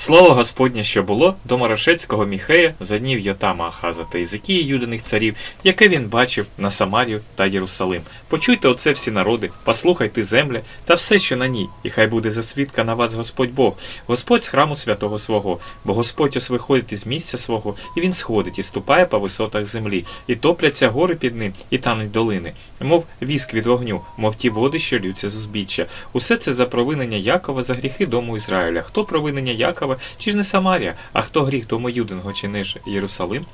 Слово Господнє, що було до Морошецького Міхея за днів Йотама Ахаза та Ізикії юдиних царів, яке він бачив на Самарію та Єрусалим. Почуйте оце всі народи, послухайте земля та все, що на ній, і хай буде засвідка на вас Господь Бог, Господь з храму святого свого, бо Господь ось виходить із місця свого, і він сходить і ступає по висотах землі, і топляться гори під ним, і тануть долини, мов віск від вогню, мов ті води, що лються з узбіччя. Усе це за провинення Якова за гріхи дому Ізраїля. Хто провинення Якова, чи ж не Самарія, а хто гріх тому Юдинго чи не ж Єрусалим?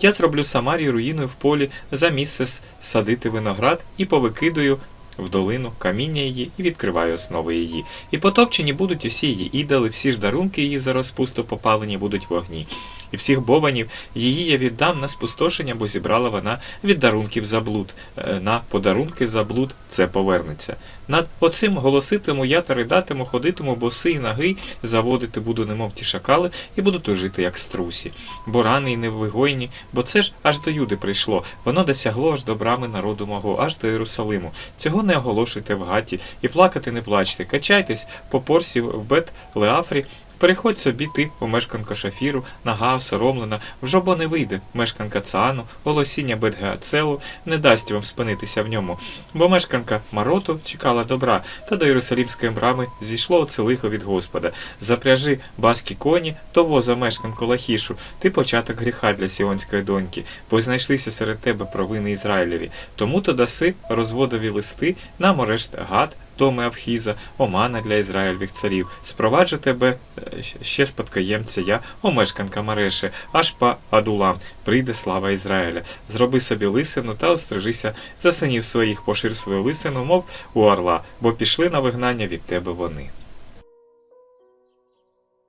Я зроблю Самарію руїною в полі за місце садити виноград і повикидую. в долину каміння її і відкриваю основи її. І потопчені будуть усі її ідоли, всі ж дарунки її за розпусту попалені будуть вогні. І всіх бованів її я віддам на спустошення, бо зібрала вона від дарунків за блуд. Е, На подарунки за блуд це повернеться. Над оцим голоситиму я та ридатиму, ходитиму босий нагий, заводити буду, немов ті шакали, і буду тужити, як струсі. Бо рани й невигойні, бо це ж аж до Юди прийшло. Воно досягло аж до брами народу мого, аж до Єрусалиму. Цього не оголошуйте в гаті, і плакати не плачте. Качайтесь по порсі в бет Леафрі, Переходь собі ти, у мешканка Шафіру, нага соромлена, в жобо не вийде, мешканка Цаану, волосіння Бетгеацелу не дасть вам спинитися в ньому, бо мешканка Мароту чекала добра, та до Єрусалімської брами зійшло оце лихо від Господа. Запряжи баскі коні, то воза мешканку Лахішу, ти початок гріха для сіонської доньки, бо знайшлися серед тебе провини Ізраїлеві. Тому то даси розводові листи на Морешт Гад, Доми Авхіза, Омана для Ізраїльвих царів. Спроваджу тебе е, ще спадкоємця я, о мешканка Мареши, аж по Адулам, прийде слава Ізраїля. Зроби собі лисину та острижися за синів своїх, пошир свою лисину, мов у орла, бо пішли на вигнання від тебе вони.